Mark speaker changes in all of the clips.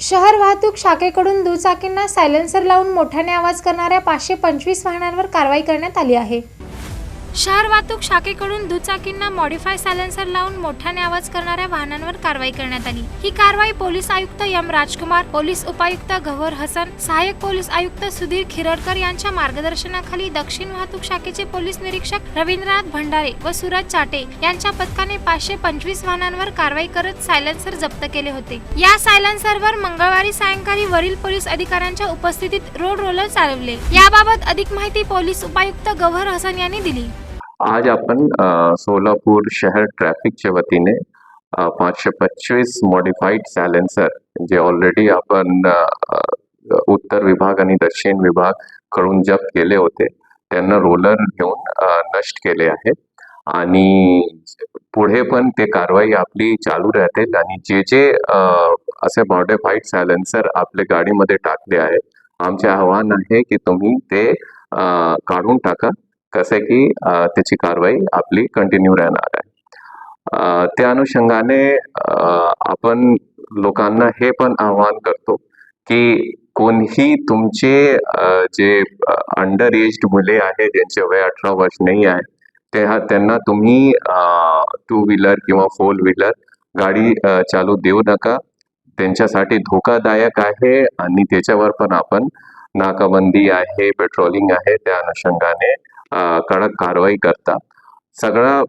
Speaker 1: शहर वाहतूक शाखेकडून दुचाकींना सायलेन्सर लावून मोठ्याने आवाज करणाऱ्या पाचशे पंचवीस वाहनांवर कारवाई करण्यात आली आहे. शहर वाहतूक शाखेकडून दुचाकींना मॉडिफाय सायलेन्सर लावून मोठ्याने आवाज करणाऱ्या वाहनांवर कारवाई करण्यात आली. ही कारवाई पोलीस आयुक्त एम. राजकुमार पोलीस उपायुक्त गव्हर हसन सहाय्यक पोलीस आयुक्त सुधीर खिरडकर यांच्या मार्गदर्शनाखाली दक्षिण वाहतूक शाखेचे पोलीस निरीक्षक रवींद्रनाथ भंडारे व सुरज चाटे यांच्या पथकाने पाचशे पंचवीस वाहनांवर कारवाई करत सायलेन्सर जप्त केले होते. या सायलेन्सरवर मंगळवारी सायंकाळी वरील पोलीस अधिकाऱ्यांच्या उपस्थितीत रोड रोलर चालवले. याबाबत अधिक माहिती पोलीस उपायुक्त गव्हर हसन यांनी दिली.
Speaker 2: आज आपण सोलापूर शहर ट्रॅफिकच्या वतीने पाचशे पंचवीस मॉडिफाईड सॅलेन्सर जे ऑलरेडी आपण उत्तर विभाग आणि दक्षिण विभागकडून जप्त केले होते त्यांना रोलर घेऊन नष्ट केले आहे आणि पुढे पण ते कारवाई आपली चालू राहतील आणि जे जे असे मॉडिफाईड सॅलेन्सर आपल्या गाडीमध्ये टाकले आहेत आमचे आव्हान आहे की तुम्ही ते काढून टाका. कसं आहे की त्याची कारवाई आपली कंटिन्यू राहणार आहे. त्या अनुषंगाने आपण लोकांना हे पण आवाहन करतो की कोणीही तुमचे जे अंडर एज्ड मुले आहेत ज्यांचे वय अठरा वर्ष नाही आहे ते हा- त्यांना तुम्ही टू व्हीलर किंवा फोर व्हीलर गाडी चालू देऊ नका. त्यांच्यासाठी धोकादायक आहे आणि त्याच्यावर पण आपण नाकाबंदी आहे पेट्रोलिंग आहे त्या अनुषंगाने. कडक कारवाई करता सगळा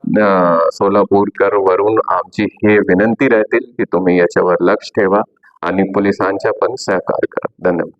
Speaker 2: सोलापूरकर वरून आमची हे विनंती राहतील की तुम्ही याच्यावर लक्ष ठेवा आणि पोलिसांच्या पण सहकार करा. धन्यवाद.